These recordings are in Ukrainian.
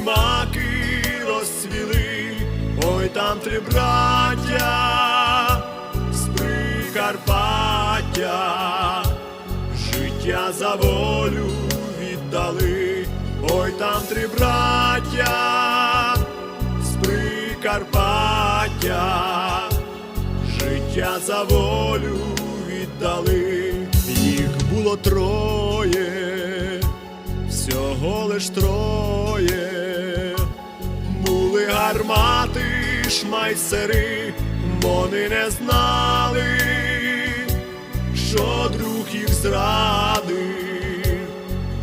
маки розцвіли, ой там три браття з Прикарпаття, життя за волю віддали, ой там три браття з Прикарпаття, життя за волю віддали, їх було троє, всього лиш троє, шмайсери, вони не знали, що друг їх зрадив,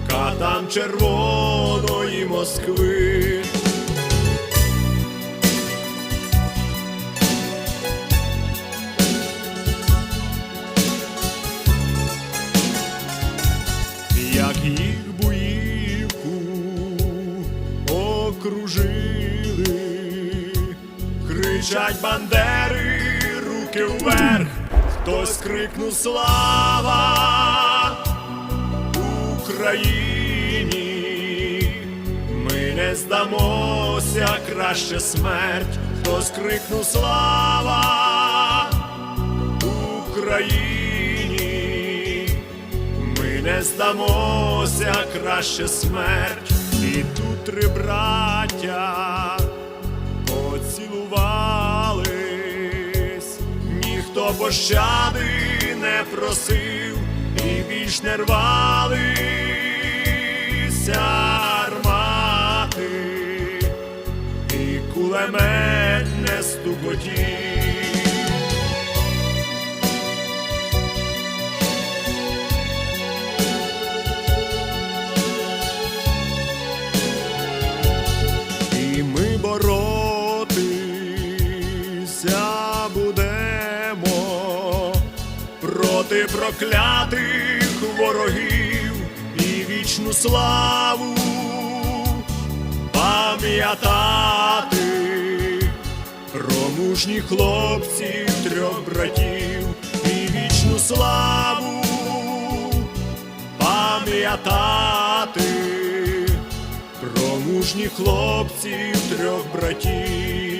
катам червоної Москви. як їх буївку окружили, кричать бандери, руки вверх, хтось крикнув слава Україні, ми не здамося, краще смерть, хтось крикнув слава Україні, ми не здамося, краще смерть, і тут браття ніхто пощади не просив і більш не рвалися армати, і кулемет не стукотів. Проти проклятих ворогів і вічну славу пам'ятати про мужніх хлопців трьох братів і вічну славу пам'ятати про мужніх хлопців трьох братів.